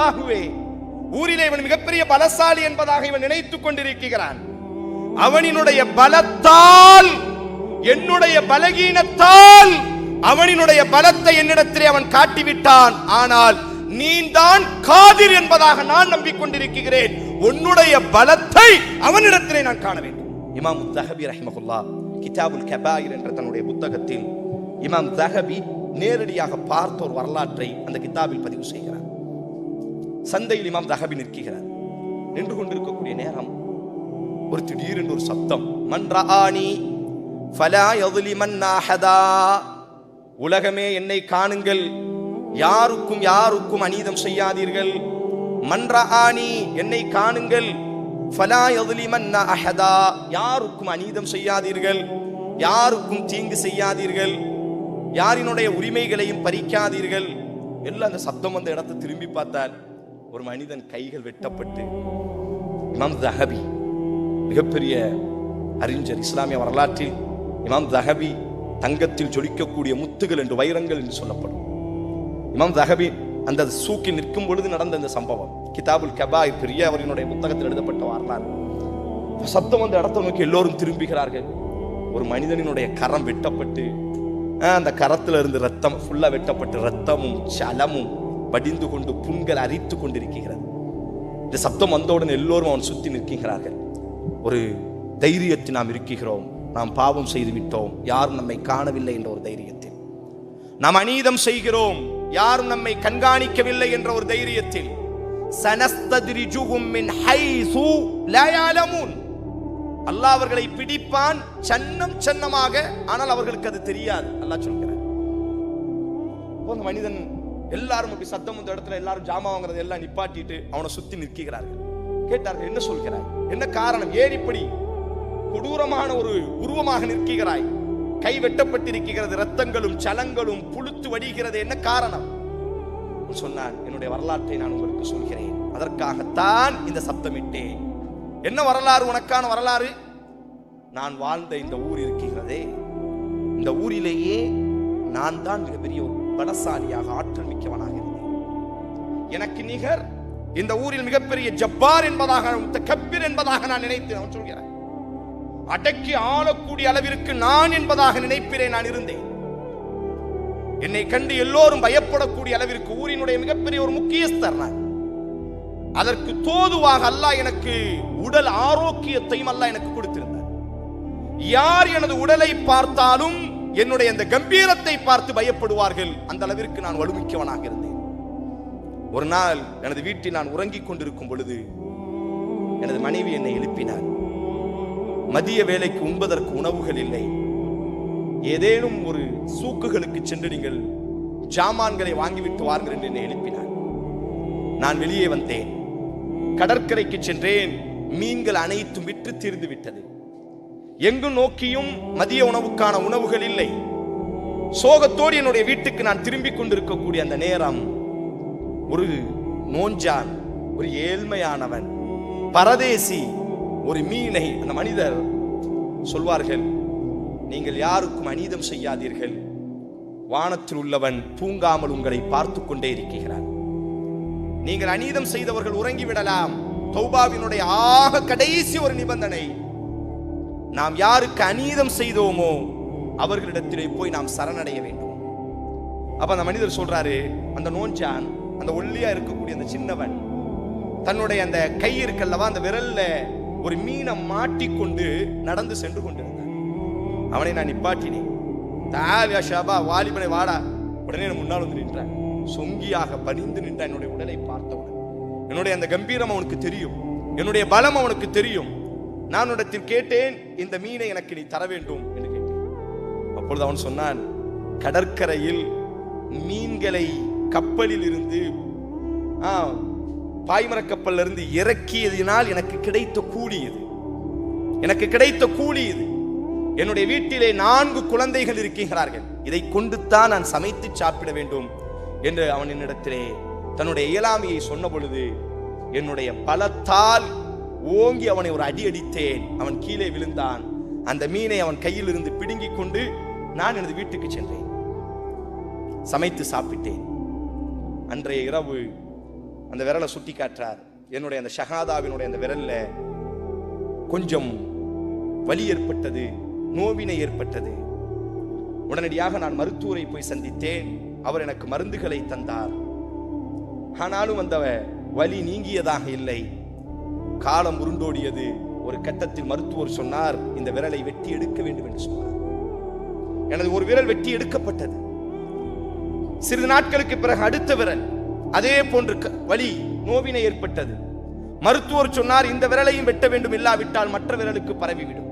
அல்லாஹுவே ஊரிலே இவன் மிகப்பெரிய பலசாலி என்பதாக இவன் நினைத்துக் கொண்டிருக்கிறான். அவனினுடைய பலத்தால் என்னுடைய பலகீனத்தால் அவனினுடைய பலத்தை என்னிடத்திலே அவன் காட்டிவிட்டான். ஆனால் நீதான் காதிர் என்பதாக நான் நம்பிக்கொண்டிருக்கிறேன். உன்னுடைய பலத்தை அவனிடத்திலே நான் காண வேண்டும். இமாம் தஹபி ரஹிமகுல்லா கிதாபுல் கபாயிர் என்ற தன்னுடைய புத்தகத்தில் இமாம் தஹபி நேரடியாக பார்த்த ஒரு வரலாற்றை அந்த கிதாபில் பதிவு செய்கிறார். சந்தையில் இமாம் தகபி நிற்கிறார். நின்று கொண்டிருக்கக்கூடிய நேரம் ஒரு திடீரென்று ஒரு சப்தம். மன்றாணி ஃபலா யதுலிமன் அஹதா. உலகமே என்னை காணுங்கள். யாருக்கும் யாருக்கும் அநீதம் செய்யாதீர்கள். மன்றாணி என்னை காணுங்கள். ஃபலா யதுலிமன் அஹதா. யாருக்கும் அநீதம் செய்யாதீர்கள். யாருக்கும் தீங்கு செய்யாதீர்கள். யாரினுடைய உரிமைகளையும் பறிக்காதீர்கள். எல்லாம் அந்த சப்தம் வந்த இடத்தை திரும்பி பார்த்தால் ஒரு மனிதன் கைகள் வெட்டப்பட்டு இமாம் தஹபி மிகப்பெரிய அறிஞர் இஸ்லாமிய வரலாற்றில் இமாம் தஹபி தங்கத்தில் ஜொலிக்கக்கூடிய முத்துகள் என்று வைரங்கள் என்று சொல்லப்படும். இமாம் தஹபி அந்த சூக்கில் நிற்கும் பொழுது நடந்த இந்த சம்பவம். கிதாபுல் கபாய் பெரிய அவரினுடைய புத்தகத்தில் எழுதப்பட்ட வரலாறு. சப்தம் அந்த இடத்தை நோக்கி எல்லோரும் திரும்புகிறார்கள். ஒரு மனிதனினுடைய கரம் வெட்டப்பட்டு ஆஹ், அந்த கரத்துல இருந்து ரத்தம் ஃபுல்லா வெட்டப்பட்டு ரத்தமும் சலமும் வடிந்து கொண்டு புண்கள் அரித்து கொண்டிருக்கிறது. இந்த சப்தம் வந்தவுடன் எல்லோரும் அவன் சுத்தி நிற்கிறார்கள் ஒரு தைரியத்தில் நாம் இருக்கிறோம். நாம் பாவம் செய்து விட்டோம். யாரும் நம்மை காணவில்லை என்ற ஒரு தைரியத்தில். நாம் அநீதம் செய்கிறோம். யாரும் நம்மை கண்காணிக்கவில்லை என்ற ஒரு தைரியத்தில். சனஸ்தத்ரிஜுஹும் அல்லாஹ் அவர்களை பிடிப்பான் சன்னம் சன்னமாக. ஆனால் அவர்களுக்கு அது தெரியாது. அல்லாஹ் சொல்கிறார் மனிதன் எல்லாரும் அப்படி சத்தம் வந்த இடத்துல எல்லாரும் ஜாமா வாங்குறது எல்லாம் நிப்பாட்டிட்டு அவனை சுத்தி நிற்கிறார்கள். கேட்டார்கள் என்ன சொல்கிறாய்? என்ன காரணம்? ஏன் இப்படி கொடூரமான ஒரு உருவமாக நிற்கிறாய்? கை வெட்டப்பட்டிருக்கிறது ரத்தங்களும் சலங்களும் புழுத்து வடிகிறது. என்ன காரணம்? சொன்னான் என்னுடைய வரலாற்றை நான் உங்களுக்கு சொல்கிறேன். அதற்காகத்தான் இந்த சப்தமிட்டேன். என்ன வரலாறு? உனக்கான வரலாறு? நான் வாழ்ந்த இந்த ஊர் இருக்கிறதே. இந்த ஊரிலேயே நான் தான் மிகப்பெரிய ஒரு பலசாலியாக ஆற்றல் எனக்கு நிகர் இந்த ஊரில் மிகப்பெரிய ஜப்பார் என்பதாக கப்பீர் என்பதாக நான் நினைத்தேன். அவன் சொல்கிறான் அடக்கி ஆளக்கூடிய அளவிற்கு நான் என்பதாக நினைப்பிறேன் நான் இருந்தேன். என்னை கண்டு எல்லோரும் பயப்படக்கூடிய அளவிற்கு ஊரினுடைய மிகப்பெரிய ஒரு முக்கியஸ்தர் நான். அதற்கு தோதுவாக அல்லாஹ் எனக்கு உடல் ஆரோக்கியத்தையும் அல்லாஹ் எனக்கு கொடுத்திருந்தார். யார் எனது உடலை பார்த்தாலும் என்னுடைய அந்த கம்பீரத்தை பார்த்து பயப்படுவார்கள். அந்த அளவிற்கு நான் வலுமிக்கவனாக இருந்தேன். ஒரு நாள் எனது வீட்டில் நான் உறங்கிக் கொண்டிருக்கும் பொழுது எனது மனைவி என்னை எழுப்பினார். மதிய வேலைக்கு உண்பதற்கு உணவுகள் இல்லை. ஏதேனும் ஒரு சூக்குகளுக்கு சென்று நீங்கள் ஜாமான்களை வாங்கிவிட்டு வாருங்கள் என்று என்னை எழுப்பினார். நான் வெளியே வந்தேன். கடற்கரைக்கு சென்றேன். மீன்கள் அனைத்தும் விற்று தீர்ந்து விட்டது. எங்கு நோக்கியும் மதிய உணவுக்கான உணவுகள் இல்லை. சோகத்தோடு என்னுடைய வீட்டுக்கு நான் திரும்பிக் கொண்டிருக்கக்கூடிய அந்த நேரம் ஒரு நோஞ்சான் ஒரு ஏழ்மையானவன் பரதேசி ஒரு மீனை அந்த மனிதர் சொல்வார்கள் நீங்கள் யாருக்கும் அநீதம் செய்யாதீர்கள். வானத்தில் உள்ளவன் தூங்காமல் உங்களை பார்த்து கொண்டே இருக்கிறான். நீங்கள் அநீதம் செய்தவர்கள் உறங்கிவிடலாம் தௌபாவினுடைய ஆக கடைசி ஒரு நிபந்தனை. நாம் யாருக்கு அநீதம் செய்தோமோ அவர்களிடத்திலே போய் நாம் சரணடைய வேண்டும். அப்ப அந்த மனிதர் சொல்றாரு அந்த நோஞ்சான் அந்த ஒல்லியா இருக்கக்கூடிய அந்த சின்னவன் தன்னுடைய அந்த கை இருக்கல்லவா அந்த விரல்ல ஒரு மீனை மாட்டிக்கொண்டு நடந்து சென்று கொண்டிருந்தான். அவனை நான் நிப்பாட்டினேன். தாவியா ஷாபா வாலிபனை வாடா. உடனே நான் முன்னால் வந்து நின்றான். சொங்கியாக பணிந்து நின்ற என்னுடைய உடலை பார்த்தவுடன். என்னுடைய அந்த கம்பீரம் அவனுக்கு தெரியும். என்னுடைய பலம் அவனுக்கு தெரியும். நான் உடத்தில் கேட்டேன் இந்த மீனை எனக்கு நீ தர வேண்டும் என்று கேட்டேன். அப்பொழுது அவன் சொன்னான் கடற்கரையில் மீன்களை கப்பலில் இருந்து ஆ, பாய்மரக் கப்பல்ல இருந்து இறக்கியதினால் எனக்கு கிடைத்த கூலி இது. எனக்கு கிடைத்த கூலி இது. என்னுடைய வீட்டிலே நான்கு குழந்தைகள் இருக்கிறார்கள் இதை கொண்டுத்தான் நான் சமைத்து சாப்பிட வேண்டும் என்று அவன் என்னிடத்திலே தன்னுடைய இயலாமையை சொன்ன பொழுது என்னுடைய பலத்தால் ஓங்கி அவனை ஒரு அடி அடித்தேன். அவன் கீழே விழுந்தான். அந்த மீனை அவன் கையில் இருந்து பிடுங்கிக் கொண்டு நான் எனது வீட்டுக்கு சென்றேன். சமைத்து சாப்பிட்டேன். அன்றைய இரவு அந்த விரலை சுட்டி காட்டுறார். என்னுடைய அந்த ஷஹாதாவினுடைய அந்த விரல்ல கொஞ்சம் வலி ஏற்பட்டது நோவினை ஏற்பட்டது. உடனடியாக நான் மருத்துவரை போய் சந்தித்தேன். அவர் எனக்கு மருந்துகளை தந்தார். ஆனாலும் அந்த வலி நீங்கியதாக இல்லை. காலம் உருண்டோடியது. ஒரு கட்டத்தில் மருத்துவர் சொன்னார் இந்த விரலை வெட்டி எடுக்க வேண்டும் என்று சொன்னார். எனது ஒரு விரல் வெட்டி எடுக்கப்பட்டது. சிறிது நாட்களுக்கு பிறகு அடுத்த விரல். அதே போன்று க- வலி நோவினை ஏற்பட்டது. மருத்துவர் சொன்னார் இந்த விரலையும் வெட்ட வேண்டும் இல்லாவிட்டால் மற்ற விரலுக்கு பரவிவிடும்.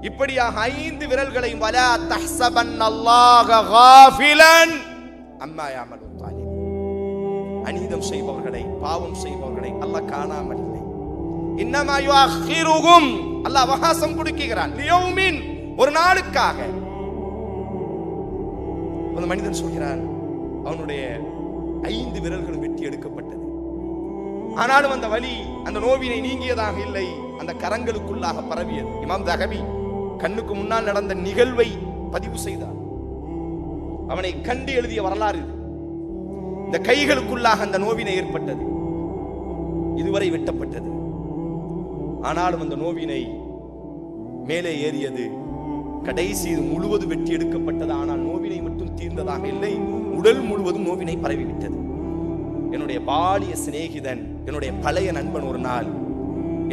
இப்படியாக ஐந்து விரல்களையும் வலா தஹ்சபன் அல்லாஹ காஃபிலன் அம்மா யாமலு அநீதம் செய்பவர்களை பாவம் செய்பவர்களை அல்லாஹ் காணாமல் இல்லை. இன்னமா யுஅخிருகும் அல்லாஹ் அவகாசம் கொடுக்கிறான். லியௌமின் ஒரு நாளுக்காக. ஒரு மனிதன் சொல்கிறான் அவனுடைய ஐந்து விரல்களும் வெட்டி எடுக்கப்பட்டது. ஆனாலும் அந்த வலி அந்த நோவினை நீங்கியதாக இல்லை. அந்த கரங்களுக்குள்ளாக பரவியது. இமாம் தகவி கண்ணுக்கு முன்னால் நடந்த நிகழ்வை பதிவு செய்தார். அவனை கண்டு எழுதிய வரலாறு இது. இந்த கைகளுக்குள்ளாக அந்த நோவினை ஏற்பட்டது. இதுவரை வெட்டப்பட்டது. ஆனாலும் அந்த நோவினை மேலே ஏறியது கடைசி இது முழுவதும் வெட்டி எடுக்கப்பட்டது ஆனால் நோவினை மட்டும் தீர்ந்ததாக இல்லை. உடல் முழுவதும் நோவினை பரவிவிட்டது. என்னுடைய பாலிய சிநேகிதன் என்னுடைய பழைய நண்பன் ஒரு நாள்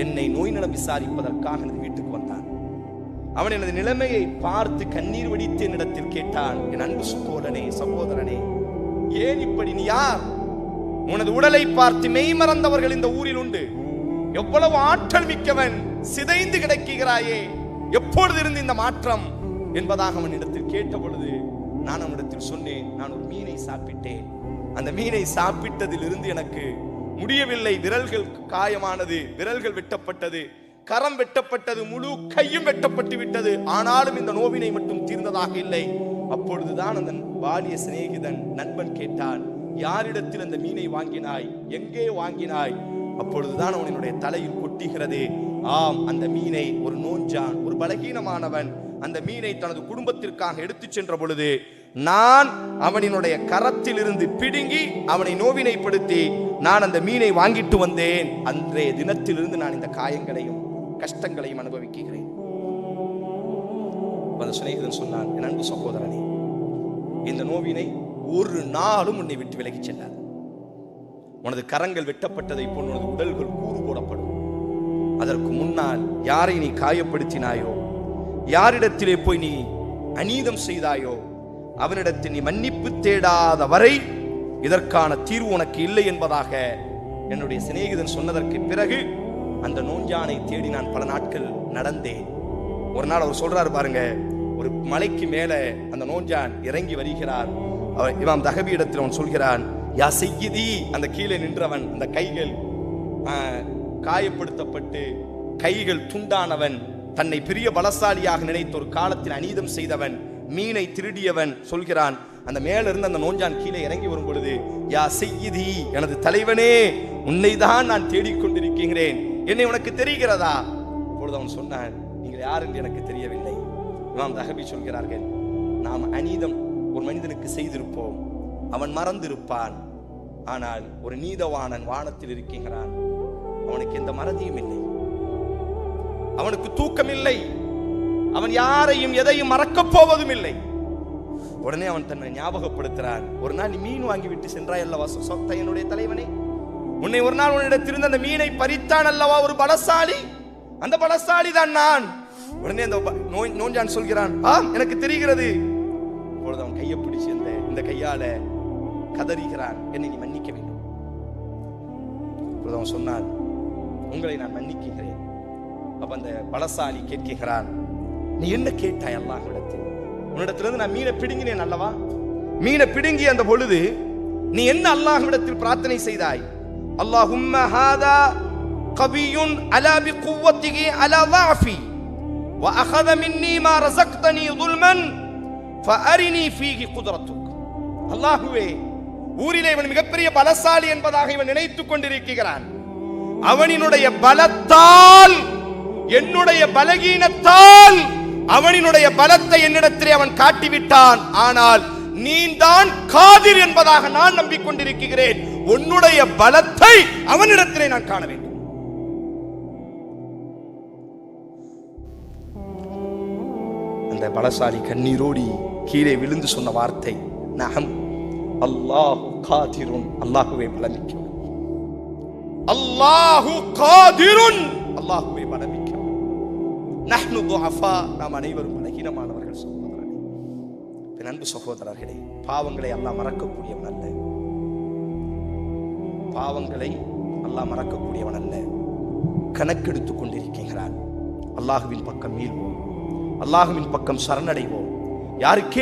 என்னை நோய் நலம் விசாரிப்பதற்காக எனது வீட்டுக்கு வந்தான். அவன் எனது நிலைமையை பார்த்து கண்ணீர் வடித்து என்னிடத்தில் கேட்டான் என் அன்பு சகோதரனே சகோதரனே ஏன் இப்படி நீ யார்? உனது உடலை பார்த்து மெய் மறந்தவர்கள் இந்த ஊரில் உண்டு. எவ்வளவு ஆற்றல் மிக்கவன் சிதைந்து கிடைக்கிறாயே எப்பொழுது இருந்து இந்த மாற்றம் என்பதாக அவன் இடத்தில் கேட்ட பொழுது நான் அவனிடத்தில் சொன்னேன் நான் ஒரு மீனை சாப்பிட்டேன். அந்த மீனை சாப்பிட்டதிலிருந்து எனக்கு முடியவில்லை. விரல்கள் காயமானது விரல்கள் வெட்டப்பட்டது கரம் வெட்டப்பட்டது முழு கையும் வெட்டப்பட்டு விட்டது. ஆனாலும் இந்த நோவினை மட்டும் தீர்ந்ததாக இல்லை. அப்பொழுதுதான் அந்த பாலிய சிநேகிதன் நண்பன் கேட்டான் யாரிடத்தில் அந்த மீனை வாங்கினாய்? எங்கே வாங்கினாய்? அப்பொழுதுதான் அவனுடைய தலையில் கொட்டுகிறது. ஆம் அந்த மீனை ஒரு நோஞ்சான் ஒரு பலகீனமானவன். அந்த மீனை தனது குடும்பத்திற்காக எடுத்துச் சென்ற பொழுது நான் அவனினுடைய கரத்திலிருந்து பிடுங்கி அவனை நோவினைப்படுத்தி நான் அந்த மீனை வாங்கிட்டு வந்தேன். அன்றைய தினத்திலிருந்து நான் இந்த காயங்களையும் கஷ்டங்களையும் அனுபவிக்கிறேன். அந்த சிநேகிதன் சொன்னான் என் அன்பு சகோதரனே இந்த நோவினை ஒரு நாளும் உன்னை விட்டு விலகிச் செல்லாது. உனது கரங்கள் வெட்டப்பட்டதை போல் உனது உடல்கள் கூறு போடப்படும். அதற்கு முன்னால் யாரை நீ காயப்படுத்தினாயோ? யாரிடத்திலே போய் நீ அநீதம் செய்தாயோ? அவனிடத்தில் நீ மன்னிப்பு தேடாத வரை இதற்கான தீர்வு உனக்கு இல்லை என்பதாக என்னுடைய சிநேகிதன் சொன்னதற்கு பிறகு அந்த நோஞ்சானை தேடி நான் பல நாட்கள் நடந்தேன். ஒரு நாள் அவர் சொல்றாரு பாருங்க ஒரு மலைக்கு மேலே அந்த நோஞ்சான் இறங்கி வருகிறார். அவர் இவன் தகவி இடத்தில் அவன் சொல்கிறான் யா செய்யுதி அந்த கீழே நின்றவன் அந்த கைகள் ஆ, காயப்படுத்தப்பட்டு கைகள் துண்டானவன் தன்னை பெரிய பலசாலியாக நினைத்த ஒரு காலத்தில் அநீதம் செய்தவன் மீனை திருடியவன் சொல்கிறான். அந்த மேலிருந்து அந்த நோஞ்சான் கீழே இறங்கி வரும் பொழுது யா செய்யுதி எனது தலைவனே உன்னை தான் நான் தேடிக்கொண்டிருக்கிறேன். என்னை உனக்கு தெரிகிறதா? அப்பொழுது அவன் சொன்னான் நீங்கள் யார் என்று எனக்கு தெரியவில்லை. இமாம் தகபி சொல்கிறார்கள் நாம் அநீதம் ஒரு மனிதனுக்கு செய்திருப்போம். அவன் மறந்திருப்பான். ஆனால் ஒரு நீதவானன் வானத்தில் இருக்கின்றான். அவனுக்கு எந்த மறதியும் இல்லை. அவனுக்கு தூக்கம் இல்லை அவன் யாரையும் எதையும் மறக்கப் போவதும் இல்லை உடனே அவன் தன்னை ஞாபகப்படுத்துறான். ஒரு நாள் நீ மீன் வாங்கி விட்டு சென்றாய் அல்லவா சொ- சொத்த என்னுடைய தலைவனே? உன்னை ஒரு நாள் உன்னிடத்திலிருந்து அந்த மீனை பறித்தான் அல்லவா ஒரு பலசாலி? அந்த பலசாலி தான் நான். உடனே அந்த நோய் நோஞ்சான் சொல்கிறான் ஆ எனக்கு தெரிகிறது. இப்பொழுது அவன் கையை பிடிச்சி இந்த இந்த கையால கதறுகிறான். என்னை நீ மன்னிக்க வேண்டும். இப்பொழுது அவன் சொன்னான் உங்களை நான் மன்னிக்கிறேன் அப்ப அந்த பலசாலி கேட்கிறான் நீ என்ன கேட்டாய் அல்லாஹ்விடத்தில் உன்னிடத்திலிருந்து நான் மீனை பிடுங்கினேன் அல்லவா மீனை பிடுங்கி அந்த பொழுது நீ என்ன அல்லாஹ்விடத்தில் பிரார்த்தனை செய்தாய் அல்லாஹும்ம ஹாதா கவியுன் அலா பிகுவத்திகி அலா ضعفي واخذ مني ما رزقتني ظلما فارني فيه قدرتك அல்லாஹுவே ஊரிலே இவன் மிகப்பெரிய பலசாலி என்பதாக இவன் நினைத்துக் கொண்டிருக்கிறான் அவனினுடைய பலத்தால் என்னுடைய பலகீனத்தால் அவனினுடைய பலத்தை என்னிடத்திலே அவன் காட்டிவிட்டான். ஆனால் நீ தான் காதிர் என்பதாக நான் நம்பிக்கொண்டிருக்கிறேன். உன்னுடைய பலத்தை அவனிடத்திலே நான் காண வேண்டும். அந்த பலசாலி கண்ணீரோடி கீழே விழுந்து சொன்ன வார்த்தை நகம் அல்லாஹு காதிரும் அல்லாஹுவே பலமிக்கும் அல்லாஹு காதிருன். அல்லாஹுவை பலமிக்கும் நஹ்னு துஅஃபா நாம் அனைவரும் பலகீனமானவர்கள் சகோதரர்களே. என் அன்பு சகோதரர்களே பாவங்களை அல்லாஹ் மறக்கக்கூடியவன் அல்ல. பாவங்களை அல்லாஹ் மறக்கக்கூடியவன் அல்ல. கணக்கெடுத்துக் கொண்டிருக்கிறான் அல்லாஹுவின் பக்கம் மீள்வோம் அல்லாஹுவின் பக்கம் சரணடைவோம். யாருக்கே